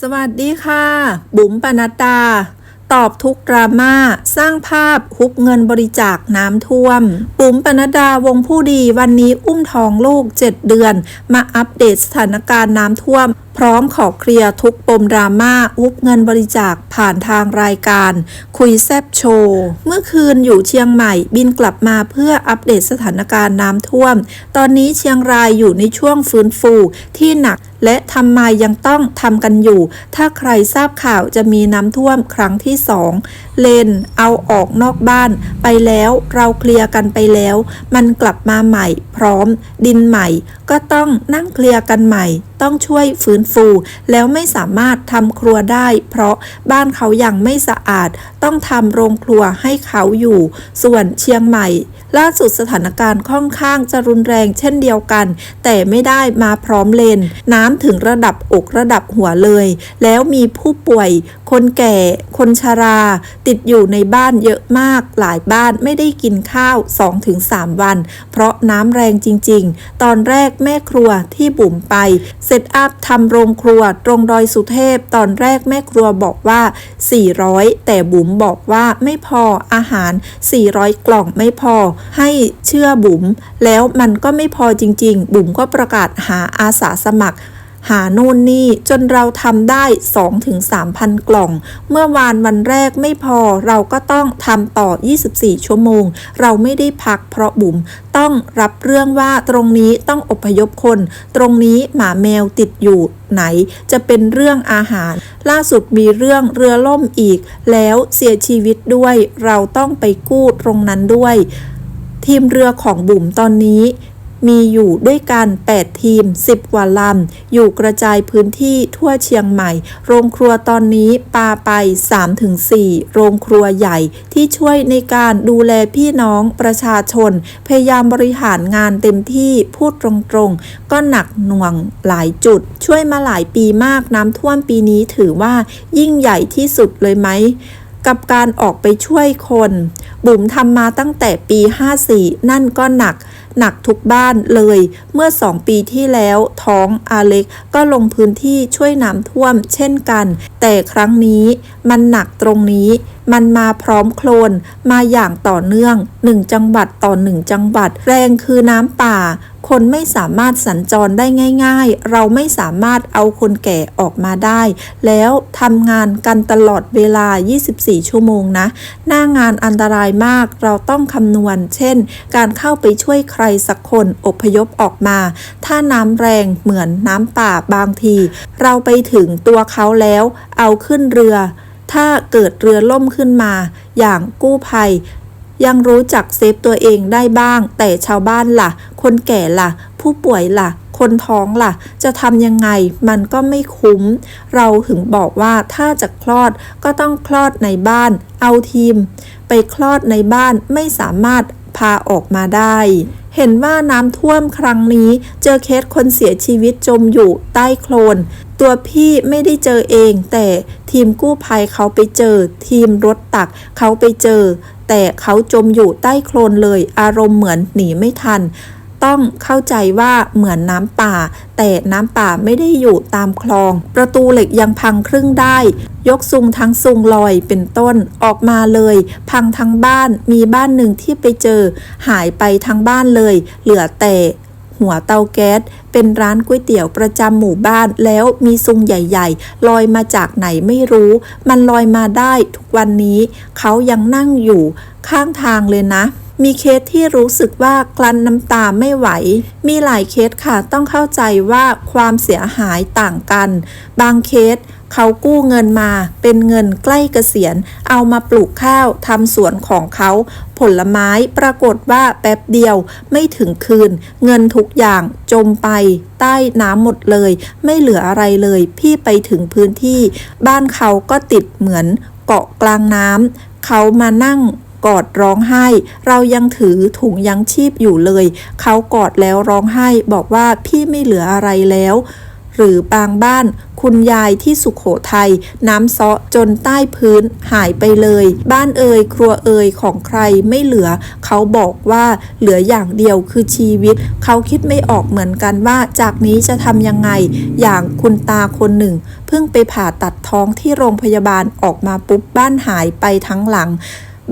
สวัสดีค่ะ บุ๋มปนัดดา ตอบทุกดราม่า สร้างภาพฮุบเงินบริจาคน้ำท่วม บุ๋มปนัดดาวงผู้ดีวันนี้อุ้มท้องลูก 7 เดือน มาอัปเดตสถานการณ์น้ำท่วม พร้อมขอเคลียร์ทุกปมดราม่าอุบเงินบริจาคผ่านทางรายการ คุยแซบโชว์เมื่อคืนอยู่เชียงใหม่บินกลับมาเพื่ออัปเดตสถานการณ์น้ำท่วม ตอนนี้เชียงรายอยู่ในช่วงฟื้นฟูที่หนักและทำไมยังต้องทำกันอยู่ ถ้าใครทราบข่าวจะมีน้ำท่วมครั้งที่สอง เลน เอาออกนอกบ้าน ไปแล้วเราเคลียร์กันไปแล้ว มันกลับมาใหม่ พร้อม ดินใหม่ ก็ต้องนั่งเคลียร์กันใหม่ ต้องช่วยฟื้นฟู แล้วไม่สามารถทำครัวได้ เพราะบ้านเขายังไม่สะอาด ต้องทำโรงครัวให้เขาอยู่ ส่วนเชียงใหม่ ล่าสุดสถานการณ์ค่อนข้างจะรุนแรงเช่นเดียวกัน แต่ไม่ได้มาพร้อมเลน น้ำถึงระดับอกระดับหัวเลย แล้วมีผู้ป่วย คนแก่ คนชราติดอยู่ในบ้านเยอะมาก หลายบ้านไม่ได้กินข้าว 2-3 วัน เพราะน้ำแรงจริง ๆ ตอนแรกแม่ครัวที่บุ๋มไป เซตอัพทำโรงครัวตรงดอยสุเทพ ตอนแรกแม่ครัวบอกว่า 400 แต่บุ๋มบอกว่าไม่พออาหาร 400 กล่องไม่พอ ให้เชื่อบุ๋มแล้วมันก็ไม่พอจริง ๆ บุ๋มก็ประกาศหาอาสาสมัคร หาโน่นนี่จนเราทำได้ 2-3,000 กล่อง เมื่อวานวันแรกไม่พอเราก็ต้องทำต่อ 24 ชั่วโมง เราไม่ได้พักเพราะบุ๋มต้องรับเรื่องว่าตรงนี้ต้องอพยพคน ตรงนี้หมาแมวติดอยู่ไหน จะเป็นเรื่องอาหาร ล่าสุดมีเรื่องเรือล่มอีก แล้วเสียชีวิตด้วย เราต้องไปกู้ตรงนั้นด้วย ทีมเรือของบุ๋มตอนนี้ มีอยู่ด้วยกัน 8 ทีม 10 กว่าลำ อยู่กระจายพื้นที่ทั่วเชียงใหม่ โรงครัวตอนนี้ปาไป 3-4 โรงครัวใหญ่ที่ช่วยในการดูแลพี่น้องประชาชน พยายามบริหารงานเต็มที่พูดตรงๆ ก็หนักหน่วงหลายจุด ช่วยมาหลายปีมากน้ำท่วมปีนี้ถือว่ายิ่งใหญ่ที่สุดเลยไหมกับการออกไปช่วยคน บุ๋มทำมาตั้งแต่ปี 54 นั่นก็หนัก หนักทุกบ้านเลย เมื่อสองปีที่แล้วท้องอาเล็กก็ลงพื้นที่ช่วยน้ำท่วมเช่นกัน แต่ครั้งนี้มันหนักตรงนี้มันมาพร้อมโคลนมาอย่างต่อเนื่อง 1 จังหวัดต่อ 1 จังหวัด แรงคือน้ำป่า คนไม่สามารถสัญจรได้ง่าย ๆ เราไม่สามารถเอาคนแก่ออกมาได้ แล้วทำงานกันตลอดเวลา 24 ชั่วโมงนะ หน้างานอันตรายมาก เราต้องคำนวณ เช่น การเข้าไปช่วยใครสักคนอพยพออกมา ถ้าน้ำแรงเหมือนน้ำป่าบางที เราไปถึงตัวเขาแล้ว เอาขึ้นเรือ ถ้าเกิดเรือล่มขึ้นมา อย่างกู้ภัยยังรู้จักเซฟตัวเองได้บ้าง แต่ชาวบ้านล่ะคนแก่ล่ะ ผู้ป่วยล่ะ คนท้องล่ะ จะทำยังไงมันก็ไม่คุ้ม เราถึงบอกว่าถ้าจะคลอดก็ต้องคลอดในบ้าน เอาทีม ไปคลอดในบ้านไม่สามารถพาออกมาได้ เห็นว่าน้ำท่วมครั้งนี้ เจอเคสคนเสียชีวิตจมอยู่ใต้โคลน ตัวพี่ไม่ได้เจอเอง แต่ทีมกู้ภัยเขาไปเจอ ทีมรถตักเขาไปเจอ แต่เขาจมอยู่ใต้โคลนเลย อารมณ์เหมือนหนีไม่ทัน ต้องเข้าใจว่าเหมือนน้ำป่า แต่น้ำป่าไม่ได้อยู่ตามคลอง ประตูเหล็กยังพังครึ่งได้ ยกซุงทั้งซุงลอยเป็นต้นออกมาเลย พังทั้งบ้านมีบ้านหนึ่งที่ไปเจอ หายไปทั้งบ้านเลย เหลือแต่หัวเตาแก๊สเป็นร้านก๋วยเตี๋ยวประจำหมู่บ้านแล้วมีซุงใหญ่ๆ ลอยมาจากไหนไม่รู้ มันลอยมาได้ทุกวันนี้ เขายังนั่งอยู่ข้างทางเลยนะ มีเคสที่รู้สึกว่ากลั้นน้ำตาไม่ไหว มีหลายเคสค่ะ ต้องเข้าใจว่าความเสียหายต่างกัน บางเคสเขากู้เงินมาเป็นเงินใกล้เกษียณ เอามาปลูกข้าวทำสวนของเขา ผลไม้ปรากฏว่าแป๊บเดียวไม่ถึงคืน เงินทุกอย่างจมไป ใต้น้ำหมดเลย ไม่เหลืออะไรเลย พี่ไปถึงพื้นที่ บ้านเขาก็ติดเหมือนเกาะกลางน้ำเขามานั่ง กอดร้องไห้ เรายังถือถุงยังชีพอยู่เลย เขากอดแล้วร้องไห้ บอกว่าพี่ไม่เหลืออะไรแล้ว หรือบางบ้านคุณยายที่สุขโขทัยน้ำเซาะจนใต้พื้นหายไปเลย บ้านเอ่ยครัวเอ่ยของใครไม่เหลือ เขาบอกว่าเหลืออย่างเดียวคือชีวิต เขาคิดไม่ออกเหมือนกันว่าจากนี้จะทำยังไง อย่างคุณตาคนหนึ่ง เพิ่งไปผ่าตัดท้องที่โรงพยาบาลออกมาปุ๊บบ้านหายไปทั้งหลัง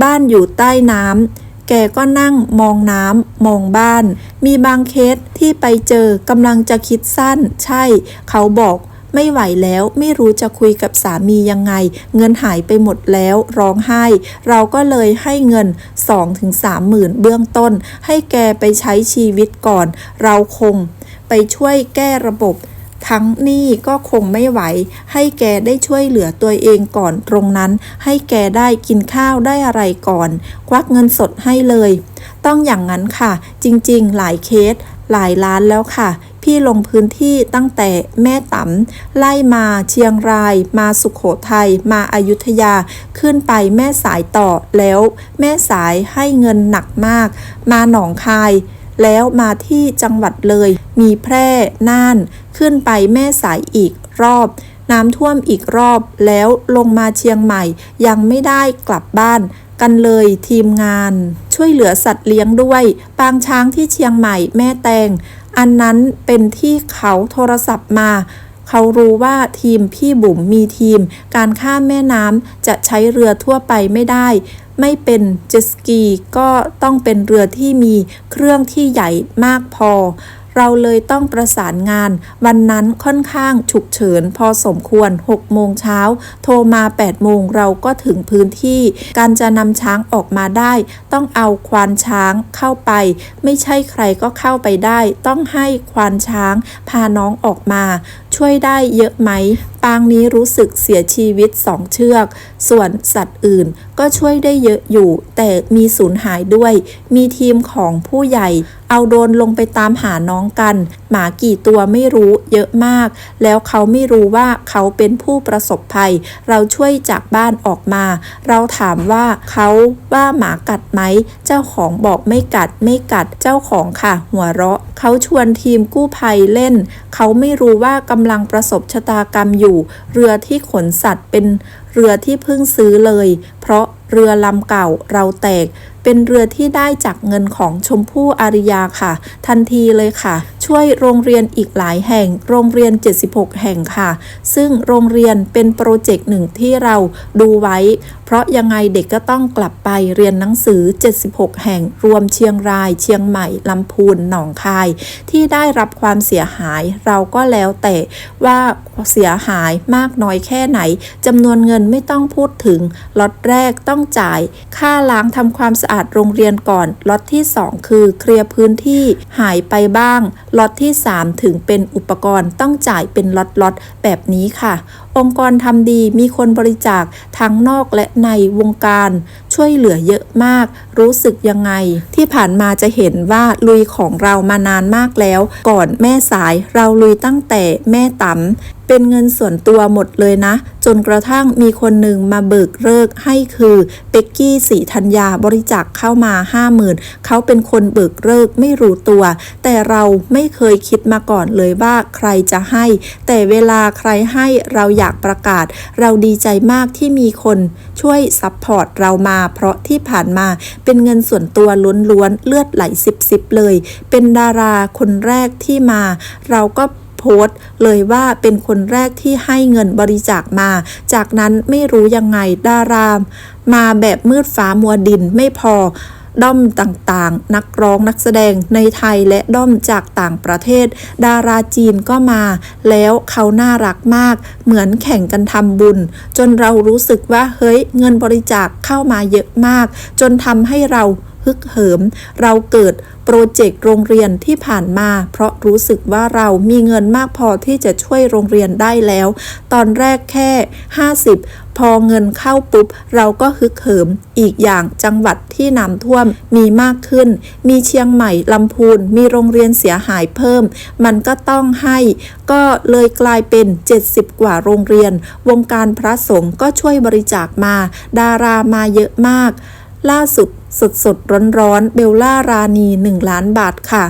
บ้านอยู่ใต้น้ำแกก็นั่งมองน้ำมองบ้าน มีบางเคสที่ไปเจอกำลังจะคิดสั้น ใช่ เขาบอกไม่ไหวแล้วไม่รู้จะคุยกับสามียังไง เงินหายไปหมดแล้วร้องไห้ เราก็เลยให้เงิน 2-3หมื่นเบื้องต้น ให้แกไปใช้ชีวิตก่อน เราคง ไปช่วยแก้ระบบ ทั้งนี้ก็คงไม่ไหว ให้แกได้ช่วยเหลือตัวเองก่อนตรงนั้น ให้แกได้กินข้าวได้อะไรก่อน ควักเงินสดให้เลย ต้องอย่างนั้นค่ะ จริงๆ หลายเคส หลายล้านแล้วค่ะ พี่ลงพื้นที่ตั้งแต่แม่ต๋ำไล่มาเชียงราย มาสุขโขทัยมาอายุทยา ขึ้นไปแม่สายต่อแล้ว แม่สายให้เงินหนักมาก มาหนองคาย แล้วมาที่จังหวัดเลย มีแพร่น่าน ขึ้นไปแม่สายอีกรอบ น้ำท่วมอีกรอบ แล้วลงมาเชียงใหม่ ยังไม่ได้กลับบ้าน กันเลยทีมงาน ช่วยเหลือสัตว์เลี้ยงด้วย ปางช้างที่เชียงใหม่แม่แตง อันนั้นเป็นที่เขาโทรศัพท์มาเขารู้ว่าทีมพี่บุ๋มมีทีม การข้ามแม่น้ำจะใช้เรือทั่วไปไม่ได้ ไม่เป็นเจสกีก็ต้องเป็นเรือที่มีเครื่องที่ใหญ่มากพอ เราเลยต้องประสานงาน วันนั้นค่อนข้างฉุกเฉินพอสมควร 6 โมงเช้า โทรมา 8 โมงเราก็ถึงพื้นที่ การจะนำช้างออกมาได้ ต้องเอาควานช้างเข้าไป ไม่ใช่ใครก็เข้าไปได้ ต้องให้ควานช้างพาน้องออกมา ช่วยได้เยอะไหม ปางนี้รู้สึกเสียชีวิตสองเชือก ส่วนสัตว์อื่นก็ช่วยได้เยอะอยู่ แต่มีสูญหายด้วย มีทีมของผู้ใหญ่ เอาโดนลงไปตามหาน้องกัน หมากี่ตัวไม่รู้เยอะมาก แล้วเขาไม่รู้ว่าเขาเป็นผู้ประสบภัย เราช่วยจากบ้านออกมา เราถามว่าเขาว่าหมากัดไหม เจ้าของบอกไม่กัดไม่กัดเจ้าของค่ะ หัวเราะ เขาชวนทีมกู้ภัยเล่น เขาไม่รู้ว่ากำลังประสบชะตากรรมอยู่เรือที่ขนสัตว์เป็นเรือที่เพิ่งซื้อเลย เพราะเรือลำเก่าเราแตก เป็นเรือที่ได้จากเงินของชมพู่อาริยาค่ะ ทันทีเลยค่ะ ช่วยโรงเรียนอีกหลายแห่ง โรงเรียน 76 แห่งค่ะ ซึ่งโรงเรียนเป็นโปรเจกต์หนึ่งที่เราดูไว้ เพราะยังไงเด็กก็ต้องกลับไปเรียนหนังสือ 76 แห่ง รวมเชียงราย เชียงใหม่ ลำพูน หนองคาย ที่ได้รับความเสียหาย เราก็แล้วแต่ว่าเสียหายมากน้อยแค่ไหนจำนวนเงินไม่ต้องพูดถึงล็อตแรกต้องจ่าย ค่าล้างทำความสะอาดโรงเรียนก่อนล็อตที่ 2 คือเคลียร์พื้นที่หายไปบ้างล็อตที่ 3 ถึงเป็นอุปกรณ์ต้องจ่ายเป็นล็อตล็อตๆแบบนี้ค่ะ องค์กรทำดีมีคนบริจาคทั้งนอกและในวงการช่วยเหลือเยอะมาก รู้สึกยังไง ที่ผ่านมาจะเห็นว่าลุยของเรามานานมากแล้ว ก่อนแม่สายเราลุยตั้งแต่แม่ต๋ำ เป็นเงินส่วนตัวหมดเลยนะ จนกระทั่งมีคนหนึ่งมาเบิกเลิกให้คือเป็กกี้สีธัญญาบริจาคเข้ามา50,000เขาเป็นคนเบิกเลิกไม่รู้ตัว แต่เราไม่เคยคิดมาก่อนเลยว่าใครจะให้ แต่เวลาใครให้เราอยากประกาศ เราดีใจมากที่มีคนช่วยซัพพอร์ตเรามา เพราะที่ผ่านมาเป็นเงินส่วนตัวล้วนๆเลือดไหลซิบๆเลย เป็นดาราคนแรกที่มา เราก็ พสต์เลยว่าเป็นคนแรกที่ให้เงินบริจาคมา จากนั้นไม่รู้ยังไงดาราม มาแบบมืดฟ้ามัวดินไม่พอด้อมต่างๆ นักร้องนักแสดงในไทยและด้อมจากต่างประเทศ ดาราจีนก็มา แล้วเขาน่ารักมาก เหมือนแข่งกันทำบุญ จนเรารู้สึกว่าเฮ้ยเงินบริจาคเข้ามาเยอะมาก จนทำให้เรา ฮึกเหิม เราเกิดโปรเจกต์โรงเรียนที่ผ่านมา เพราะรู้สึกว่าเรามีเงินมากพอที่จะช่วยโรงเรียนได้แล้ว ตอนแรกแค่ 50 พอเงินเข้าปุ๊บ เราก็ฮึกเหิม อีกอย่างจังหวัดที่น้ำท่วมมีมากขึ้น มีเชียงใหม่ลำพูนมีโรงเรียนเสียหายเพิ่ม มันก็ต้องให้ ก็เลยกลายเป็น 70 กว่าโรงเรียน วงการพระสงฆ์ก็ช่วยบริจาคมา ดารามาเยอะมาก ล่าสุด สดสดร้อนร้อนเบลล่ารานี1 ล้านบาทค่ะ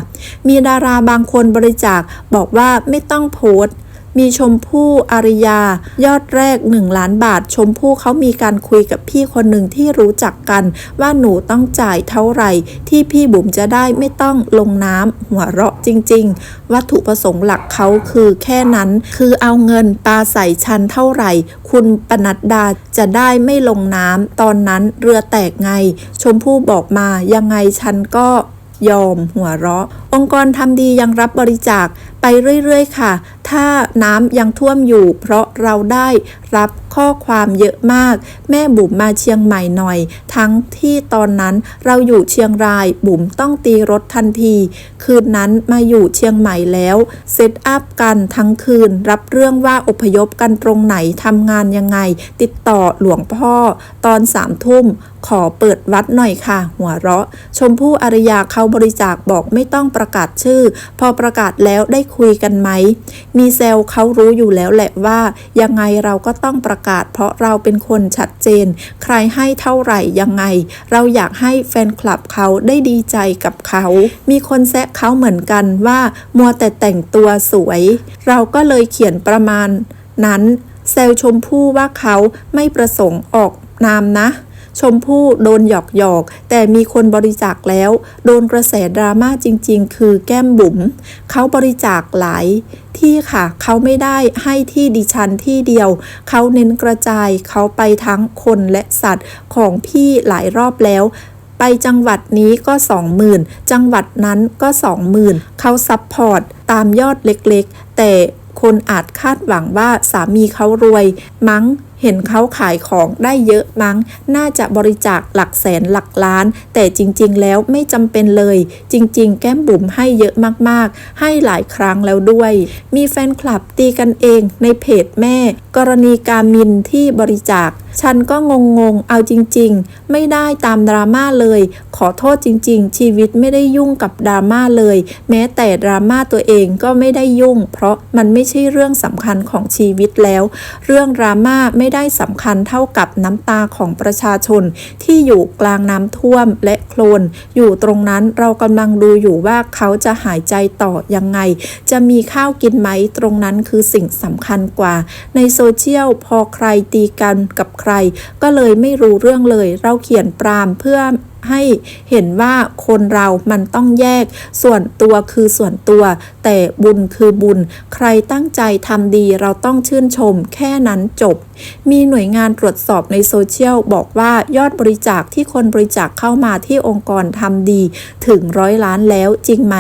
มีดาราบางคนบริจาคบอกว่าไม่ต้องโพสต์ มีชมพู่อาริยา ยอดแรก 1 ล้านบาท ชมพู่เขามีการคุยกับพี่คนหนึ่งที่รู้จักกัน ว่าหนูต้องจ่ายเท่าไหร่ ที่พี่บุ๋มจะได้ไม่ต้องลงน้ำหัวเราะจริง ๆ วัตถุประสงค์หลักเขาคือแค่นั้น คือเอาเงินปาใส่ชันเท่าไหร่ คุณปนัดดาจะได้ไม่ลงน้ำตอนนั้นเรือแตกไง ชมพู่บอกมายังไงฉันก็ยอมหัวเราะ องค์กรทำดียังรับบริจาค ไปเรื่อยๆค่ะ ถ้าน้ำยังท่วมอยู่ เพราะเราได้รับข้อความเยอะมาก แม่บุ๋มมาเชียงใหม่หน่อย ทั้งที่ตอนนั้นเราอยู่เชียงรายบุ๋มต้องตีรถทันที คืนนั้นมาอยู่เชียงใหม่แล้วเซตอัพกันทั้งคืน รับเรื่องว่าอพยพกันตรงไหนทำงานยังไง ติดต่อหลวงพ่อ ตอนสามทุ่มขอเปิดวัดหน่อยค่ะ หัวเราะ ชมพู่อารยาเขาบริจาคบอกไม่ต้องประกาศชื่อ พอประกาศแล้วได้คุยกันไหม มีเซลเขารู้อยู่แล้วแหละว่า ยังไงเราก็ต้องประกาศ เพราะเราเป็นคนชัดเจน ใครให้เท่าไหร่ยังไง เราอยากให้แฟนคลับเขาได้ดีใจกับเขา มีคนแซะเขาเหมือนกันว่า มัวแต่แต่งตัวสวย เราก็เลยเขียนประมาณนั้นแซวชมพู่ว่าเขาไม่ประสงค์ออกนามนะ ชมพู่โดนหยอกหยอกๆแต่มีคนบริจาคแล้ว โดนกระแสดราม่าจริง ๆ คือแก้มบุ๋มเขาบริจาคหลายที่ค่ะเขาไม่ได้ให้ที่ดิฉันที่เดียว เขาเน้นกระจายเขาไปทั้งคนและสัตว์ของพี่หลายรอบแล้วไปจังหวัดนี้ก็20,000จังหวัดนั้นก็20,000เขาซับพอร์ตตามยอดเล็กๆ แต่คนอาจคาดหวังว่าสามีเขารวย มั้ง เห็นเขาขายของได้เยอะมั้ง น่าจะบริจาคหลักแสนหลักล้าน แต่จริงๆ แล้วไม่จำเป็นเลย จริง ๆ แก้มบุ๋มให้เยอะมากๆ ให้หลายครั้งแล้วด้วย มีแฟนคลับตีกันเองในเพจแม่ กรณีการมินที่บริจาค ฉันก็งงๆเอาจริง ๆ ไม่ได้ตามดราม่าเลย ขอโทษจริง ๆ ชีวิตไม่ได้ยุ่งกับดราม่าเลย แม้แต่ดราม่าตัวเองก็ไม่ได้ยุ่ง เพราะมันไม่ใช่เรื่องสำคัญของชีวิตแล้ว เรื่องดราม่าไม่ได้สำคัญเท่ากับน้ำตาของประชาชน ที่อยู่กลางน้ำท่วมและโคลน อยู่ตรงนั้นเรากำลังดูอยู่ว่าเขาจะหายใจต่อยังไง จะมีข้าวกินไหมตรงนั้นคือสิ่งสำคัญกว่า ในโซเชียลพอใครตีกันกับใครก็เลยไม่รู้เรื่องเลย เราเขียนปรามเพื่อ ให้เห็นว่าคนเรามันต้องแยก ส่วนตัวคือส่วนตัว แต่บุญคือบุญ ใครตั้งใจทำดีเราต้องชื่นชม แค่นั้นจบ มีหน่วยงานตรวจสอบในโซเชียลบอกว่ายอดบริจาคที่คนบริจาคเข้ามาที่องค์กรทำดีถึงร้อยล้านแล้วจริงไหม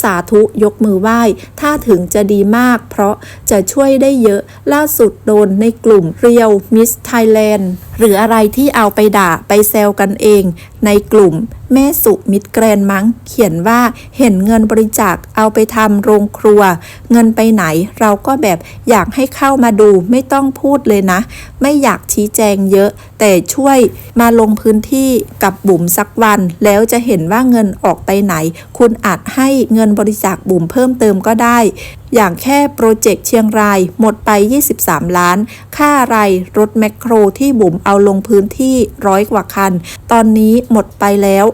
สาธุยกมือไหว้ ถ้าถึงจะดีมาก เพราะจะช่วยได้เยอะล่าสุดโดนในกลุ่มเรียวมิสไทยแลนด์หรืออะไรที่เอาไปด่าไปแซวกันเอง ในกลุ่ม แม่สุมิตรแกรนมั้ง เขียนว่าเห็นเงินบริจาคเอาไปทำโรงครัว เงินไปไหนเราก็แบบอยากให้เข้ามาดูไม่ต้องพูดเลยนะ ไม่อยากชี้แจงเยอะ แต่ช่วยมาลงพื้นที่กับบุ๋มสักวัน แล้วจะเห็นว่าเงินออกไปไหน คุณอาจให้เงินบริจาคบุ๋มเพิ่มเติมก็ได้ อย่างแค่โปรเจกต์เชียงรายหมดไป 23 ล้าน ค่าอะไรรถแมคโครที่บุ๋มเอาลงพื้นที่ร้อยกว่าคัน ตอนนี้หมดไปแล้ว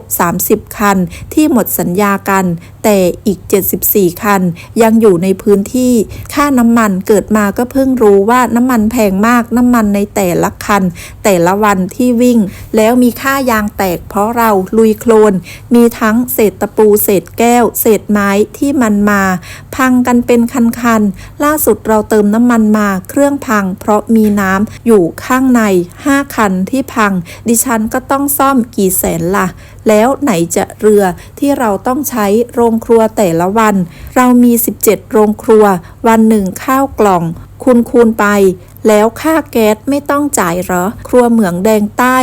30 คันที่หมดสัญญากัน แต่อีก 74 คัน ยังอยู่ในพื้นที่ ค่าน้ำมันเกิดมาก็เพิ่งรู้ว่าน้ำมันแพงมากน้ำมันในแต่ละคัน แต่ละวันที่วิ่ง แล้วมีค่ายางแตกเพราะเราลุยโคลน มีทั้งเศษตะปูเศษแก้ว เศษไม้ที่มันมา พังกันเป็นคันๆ ล่าสุดเราเติมน้ำมันมาเครื่องพัง เพราะมีน้ำอยู่ข้างใน 5 คันที่พัง ดิฉันก็ต้องซ่อมกี่แสนล่ะ แล้วไหนจะเรือที่เราต้องใช้โรงครัวแต่ละวัน เรามี 17 โรงครัว วันหนึ่งข้าวกล่อง คูณคูณไป แล้วค่าแก๊สไม่ต้องจ่ายเหรอ ครัวเหมืองแดงใต้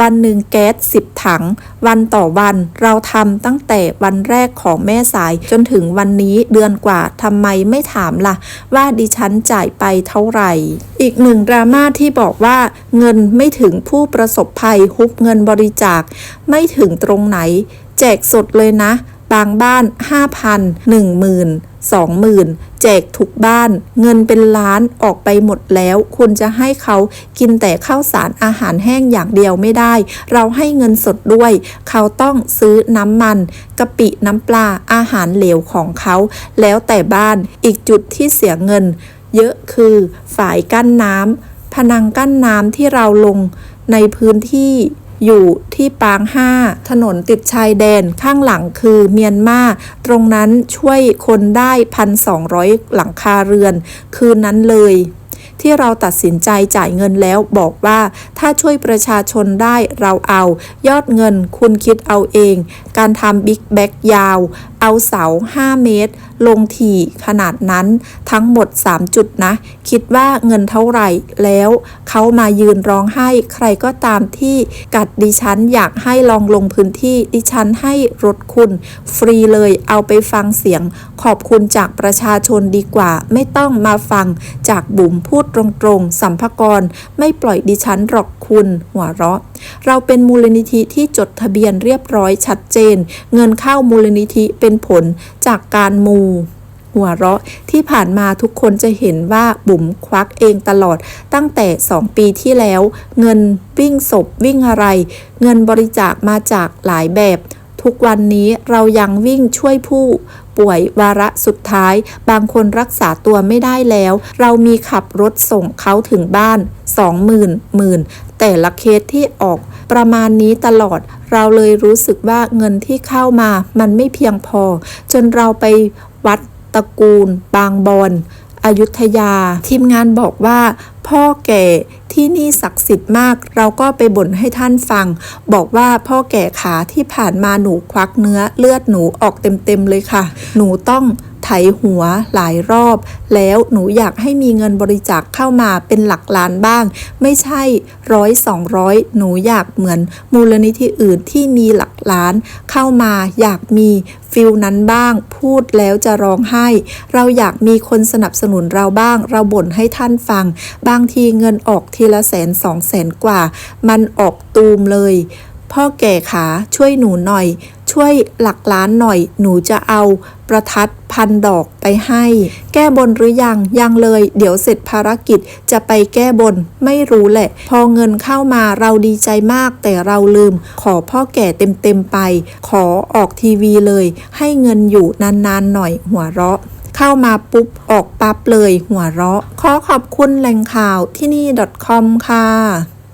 วันหนึ่งแก๊สสิบถัง วันต่อวันเราทำตั้งแต่วันแรกของแม่สายจนถึงวันนี้เดือนกว่าทำไมไม่ถามล่ะ ว่าดิฉันจ่ายไปเท่าไหร่ อีกหนึ่งดราม่าที่บอกว่าเงินไม่ถึงผู้ประสบภัยฮุบเงินบริจาค ไม่ถึงตรงไหน แจกสดเลยนะ บางบ้าน 5,000 10,000 20,000 แจกทุกบ้าน เงินเป็นล้านออกไปหมดแล้ว คุณจะให้เขากินแต่ข้าวสารอาหารแห้งอย่างเดียวไม่ได้ เราให้เงินสดด้วย เขาต้องซื้อน้ำมันกะปิน้ำปลาอาหารเหลวของเขา แล้วแต่บ้านอีกจุดที่เสียเงิน เยอะคือฝายกั้นน้ำพนังกั้นน้ำที่เราลงในพื้นที่ อยู่ที่ปางห้าถนนติดชายแดนข้างหลังคือเมียนมาตรงนั้นช่วยคนได้พันสองร้อยหลังคาเรือน คืนนั้นเลย ที่เราตัดสินใจจ่ายเงินแล้วบอกว่าถ้าช่วยประชาชนได้เราเอา ยอดเงินคุณคิดเอาเอง การทำบิ๊กแบ็กยาว เอาเสา 5 เมตรลงถี่ขนาดนั้นทั้งหมด 3 จุดนะ คิดว่าเงินเท่าไหร่แล้วเขามายืนร้องไห้ใครก็ตามที่กัดดิฉันอยากให้ลองลงพื้นที่ดิฉันให้รถคุณ ฟรีเลยเอาไปฟังเสียง ขอบคุณจากประชาชนดีกว่า ไม่ต้องมาฟังจากบุ๋มพูดตรงๆ สัมภากรไม่ปล่อยดิฉันหรอกคุณหัวเราะ เราเป็นมูลนิธิที่จดทะเบียนเรียบร้อยชัดเจน เงินเข้ามูลนิธิเป็นผลจากการมูหัวเราะที่ผ่านมาทุกคนจะเห็นว่าบุ๋มควักเองตลอดตั้งแต่ 2 ปีที่แล้ว เงินวิ่งศพวิ่งอะไร เงินบริจาคมาจากหลายแบบ ทุกวันนี้เรายังวิ่งช่วยผู้ป่วยวาระสุดท้าย บางคนรักษาตัวไม่ได้แล้ว เรามีขับรถส่งเขาถึงบ้าน20,000หมื่น แต่ละเคสที่ออกประมาณนี้ตลอด เราเลยรู้สึกว่าเงินที่เข้ามามันไม่เพียงพอ จนเราไปวัดตระกูล บางบอนอยุธยา ทีมงานบอกว่า พ่อแก่ที่นี่ศักดิ์สิทธิ์มาก เราก็ไปบ่นให้ท่านฟัง บอกว่าพ่อแก่ขาที่ผ่านมาหนูควักเนื้อเลือดหนูออกเต็มๆเลยค่ะ หนูต้อง ไถหัวหลายรอบ แล้วหนูอยากให้มีเงินบริจาคเข้ามาเป็นหลักล้านบ้าง ไม่ใช่ร้อยสองร้อยหนูอยากเหมือนมูลนิธิอื่นที่มีหลักล้าน เข้ามาอยากมีฟิลนั้นบ้าง พูดแล้วจะร้องไห้ เราอยากมีคนสนับสนุนเราบ้าง เราบ่นให้ท่านฟัง บางทีเงินออกทีละแสนสองแสนกว่า มันออกตูมเลย พ่อแก่ขาช่วยหนูหน่อย ช่วยหลักล้านหน่อย หนูจะเอาประทัดพันดอกไปให้ แก้บนหรือยัง ยังเลย เดี๋ยวเสร็จภารกิจจะไปแก้บน ไม่รู้แหละ พอเงินเข้ามาเราดีใจมาก แต่เราลืม ขอพ่อแก่เต็มๆไป ขอออกทีวีเลย ให้เงินอยู่นานๆหน่อยหัวเราะเข้ามาปุ๊บ ออกปั๊บเลยหัวเราะ ขอขอบคุณแหล่งข่าวที่นี่ .com ค่ะ